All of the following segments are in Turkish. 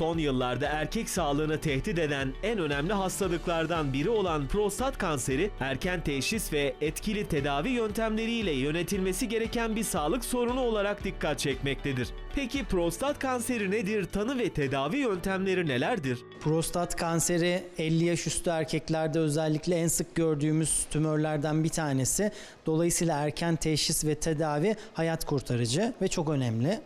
Son yıllarda erkek sağlığını tehdit eden en önemli hastalıklardan biri olan prostat kanseri, erken teşhis ve etkili tedavi yöntemleriyle yönetilmesi gereken bir sağlık sorunu olarak dikkat çekmektedir. Peki prostat kanseri nedir? Tanı ve tedavi yöntemleri nelerdir? Prostat kanseri 50 yaş üstü erkeklerde özellikle en sık gördüğümüz tümörlerden bir tanesi. Dolayısıyla erken teşhis ve tedavi hayat kurtarıcı ve çok önemli.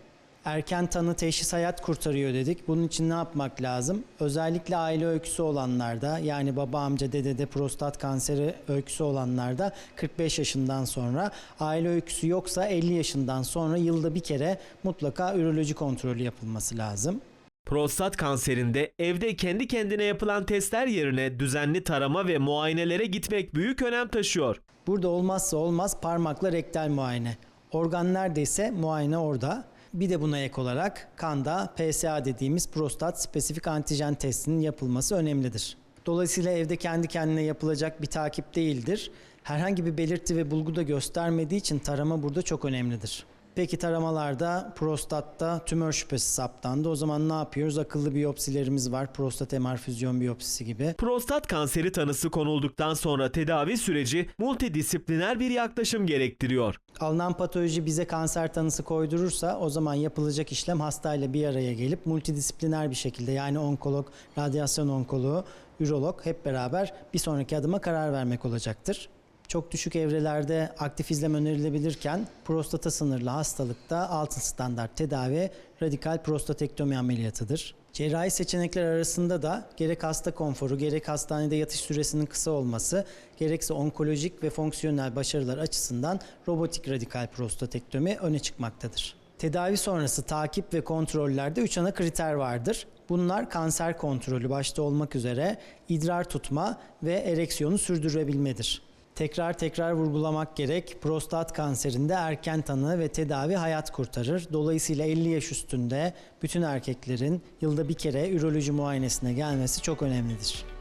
Erken tanı teşhis hayat kurtarıyor dedik. Bunun için ne yapmak lazım? Özellikle aile öyküsü olanlarda yani baba amca dedede prostat kanseri öyküsü olanlarda 45 yaşından sonra aile öyküsü yoksa 50 yaşından sonra yılda bir kere mutlaka üroloji kontrolü yapılması lazım. Prostat kanserinde evde kendi kendine yapılan testler yerine düzenli tarama ve muayenelere gitmek büyük önem taşıyor. Burada olmazsa olmaz parmakla rektal muayene. Organ neredeyse muayene orada. Bir de buna ek olarak kanda PSA dediğimiz prostat spesifik antijen testinin yapılması önemlidir. Dolayısıyla evde kendi kendine yapılacak bir takip değildir. Herhangi bir belirti ve bulgu da göstermediği için tarama burada çok önemlidir. Peki taramalarda prostatta tümör şüphesi saptandı. O zaman ne yapıyoruz? Akıllı biyopsilerimiz var. Prostat MR füzyon biyopsisi gibi. Prostat kanseri tanısı konulduktan sonra tedavi süreci multidisipliner bir yaklaşım gerektiriyor. Alınan patoloji bize kanser tanısı koydurursa o zaman yapılacak işlem hastayla bir araya gelip multidisipliner bir şekilde yani onkolog, radyasyon onkoloğu, ürolog hep beraber bir sonraki adıma karar vermek olacaktır. Çok düşük evrelerde aktif izlem önerilebilirken prostata sınırlı hastalıkta altın standart tedavi radikal prostatektomi ameliyatıdır. Cerrahi seçenekler arasında da gerek hasta konforu, gerek hastanede yatış süresinin kısa olması, gerekse onkolojik ve fonksiyonel başarılar açısından robotik radikal prostatektomi öne çıkmaktadır. Tedavi sonrası takip ve kontrollerde 3 ana kriter vardır. Bunlar kanser kontrolü başta olmak üzere idrar tutma ve ereksiyonu sürdürebilmedir. Tekrar tekrar vurgulamak gerek. Prostat kanserinde erken tanı ve tedavi hayat kurtarır. Dolayısıyla 50 yaş üstünde bütün erkeklerin yılda bir kere üroloji muayenesine gelmesi çok önemlidir.